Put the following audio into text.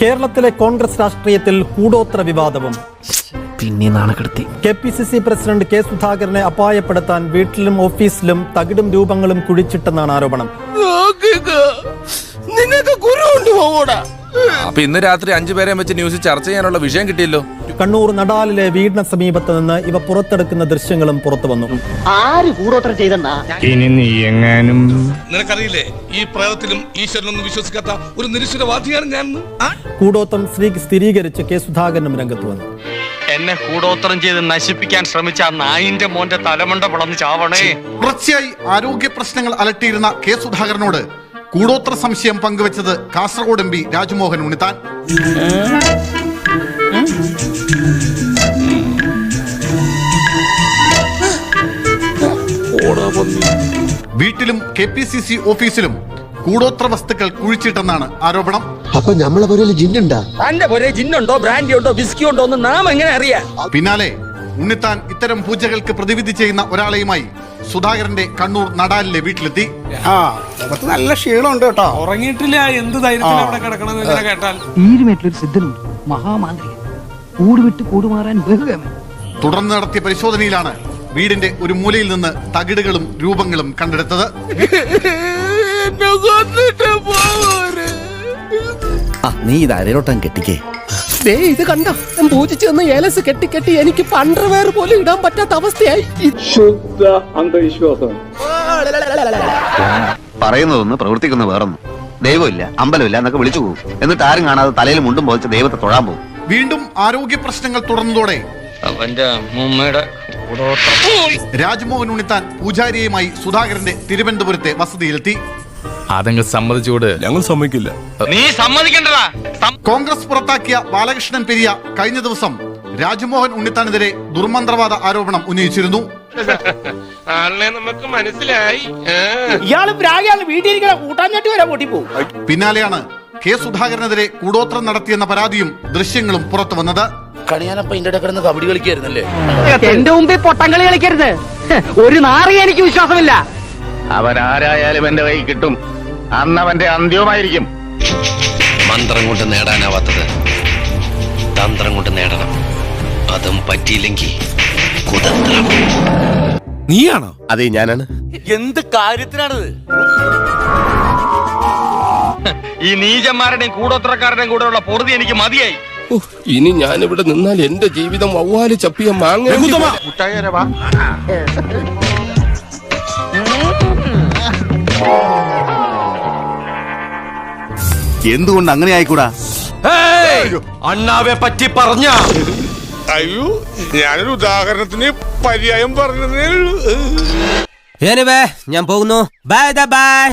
കേരളത്തിലെ കോൺഗ്രസ് രാഷ്ട്രീയത്തിൽ കൂടോത്ര വിവാദവും. പിന്നെ നാണക്കെടുത്തി K P C C president K സുധാകരനെ അപായപ്പെടുത്താൻ വീട്ടിലും ഓഫീസിലും തകിടും രൂപങ്ങളും കുഴിച്ചിട്ടെന്നാണ് ആരോപണം. കുരു കൊണ്ടുപോകൂടാ. അപ്പൊ ഇന്ന് രാത്രി അഞ്ചു പേരെ വെച്ച് ന്യൂസ് ചർച്ച ചെയ്യാനുള്ള വിഷയം കിട്ടിയല്ലോ. കണ്ണൂർ നടാലിലെ വീടിന് സമീപത്ത് നിന്ന് ഇവ പുറത്തെടുക്കുന്ന ദൃശ്യങ്ങളും പുറത്തു വന്നു. ആര് കൂടോത്രം ചെയ്തെന്നാ? ഇനി നീ എങ്ങാനും നിനക്കറിയില്ലേ ഈ പ്രയോഗത്തിലും ഈശ്വരനൊന്നും വിശ്വസിക്കാത്ത ഒരു നിരീശ്വരവാദിയാണ് ഞാൻ കൂടോത്രം സ്ത്രീ സ്ഥിരീകരിച്ച് കെ സുധാകരനും രംഗത്ത് വന്നു. എന്നെ കൂടോത്രം ചെയ്ത് നശിപ്പിക്കാൻ ശ്രമിച്ച ആ നായിന്റെ മോന്റെ തലമുണ്ട പിളന്ന് ചാവണേ. തുടർച്ചയായി ആരോഗ്യ പ്രശ്നങ്ങൾ അലട്ടിയിരുന്ന കെ സുധാകരനോട് കൂടോത്ര സംശയം പങ്കുവച്ചത് കാസർഗോഡ് എം പി രാജ്മോഹൻ ഉണ്ണിത്താൻ. വീട്ടിലും കെ പി സി സി ഓഫീസിലും കൂടോത്ര വസ്തുക്കൾ കുഴിച്ചിട്ടെന്നാണ് ആരോപണം. അപ്പൊ നമ്മളെ ജിന്നുണ്ടാ? തന്റെ ജിന്നുണ്ടോ ബ്രാൻഡി ഉണ്ടോ വിസ്കി ഉണ്ടോ എന്ന് നാം എങ്ങനെ അറിയാ? പിന്നാലെ ഉണ്ണിത്താൻ ഇത്തരം പൂജകൾക്ക് പ്രതിവിധി ചെയ്യുന്ന ഒരാളെയുമായി സുധാകരന്റെ കണ്ണൂർ നടാലിലെ വീട്ടിലെത്തി. ആ മുഖത്ത് നല്ല ക്ഷീണമുണ്ട് കേട്ടോ. ഉറങ്ങിയിട്ടില്ല എന്ത് ധൈര്യത്തിൽ അവിടെ ഇങ്ങനെ കേട്ടാൽ. ഈരുമേറ്റിലൊരു സിദ്ധനുണ്ട് മഹാമാന്ത്രികൻ കൂട് കൂടുമാറാൻ ബഹുഗമൻ തുടർന്ന് നടത്തിയ പരിശോധനയിലാണ് വീടിന്റെ ഒരു മൂലയിൽ നിന്ന് തകിടുകളും രൂപങ്ങളും കണ്ടെടുത്തത്. നീ ഇത് അരയിലോട്ടം കെട്ടിക്കേ. ദേ ഇത് കണ്ടോ? ഞാൻ പൂജിച്ചു തന്ന ഏലസ് കെട്ടി കെട്ടി എനിക്ക് പണ്ടർവെയർ പോലും ഇടാൻ പറ്റാത്ത അവസ്ഥയായി. പറയുന്നതൊന്ന് പ്രവർത്തിക്കുന്ന വേറൊന്നും. ദൈവമില്ല അമ്പലമില്ല എന്നൊക്കെ വിളിച്ചു പോകും. എന്നിട്ട് ആരും കാണാതെ തലയിൽ മുണ്ടും പോയിച്ച് ദൈവത്തെ തൊഴാൻ പോകും. വീണ്ടും ആരോഗ്യ പ്രശ്നങ്ങൾ തുടർന്നതോടെ അവന്റെ മുമ്മയുടെ രാജ്മോഹൻ ഉണ്ണിത്താൻ പൂജാരിയുമായി സുധാകരന്റെ തിരുവനന്തപുരത്തെ വസതിയിലെത്തി. അതങ്ങ് സമ്മതിച്ചോട് ഞങ്ങൾ സമ്മതിക്കില്ല. നീ സമ്മതിക്കണ്ടടാ. കോൺഗ്രസ് പുറത്താക്കിയ ബാലകൃഷ്ണൻ പെരിയ കഴിഞ്ഞ ദിവസം രാജ്മോഹൻ ഉണ്ണിത്താനെതിരെ ദുർമന്ത്രവാദ ആരോപണം ഉന്നയിച്ചിരുന്നു. നമുക്ക് മനസ്സിലായി. ഇയാൾ പ്രാഗിയാണ് വീട്ടിലിരിക്കണ കൂട്ടാഞ്ഞാട്ടി വരെ പൊട്ടിപ്പോവും പിന്നാലെയാണ് കെ സുധാകരനെതിരെ കൂടോത്രം നടത്തിയെന്ന പരാതിയും ദൃശ്യങ്ങളും പുറത്തു വന്നത്. കണിയാനപ്പ ഇതിന്റെ ഇടയിൽ കിടന്ന് കബഡി കളിക്കായിരുന്നല്ലേ? എന്റെ മുമ്പിൽ പൊട്ടങ്കളി കളിക്കരുത്. ഒരു നാറി എനിക്ക് വിശ്വാസമില്ല. അവനാരായാലും എന്റെ കൈ കിട്ടും. അന്ന് അവന്റെ അന്ത്യവുമായിരിക്കും. മന്ത്രം കൊണ്ട് നേടാനാവാത്തത്. തന്ത്രം കൊണ്ട് നേടണം. അതും പറ്റിയില്ലെങ്കിൽ കുതന്ത്രം. നീയാണോ? അതെ ഞാനാണ്. എന്ത് കാര്യത്തിനാണത്? ഈ നീചന്മാരുടെയും കൂടോത്രക്കാരുടെയും കൂടെ ഉള്ള പൊറുതി എനിക്ക് മതിയായി. ഇനി ഞാൻ ഇവിടെ നിന്നാൽ എന്റെ ജീവിതം വവ്വാൽ ചപ്പിയ മാങ്ങ എന്തുകൊണ്ട് അങ്ങനെ ആയിക്കൂടാ അണ്ണാവെ പറ്റി പറഞ്ഞ. അയ്യോ ഞാനൊരു ഉദാഹരണത്തിന് പര്യായം പറഞ്ഞതേ ഞാൻ പോകുന്നു. Bye bye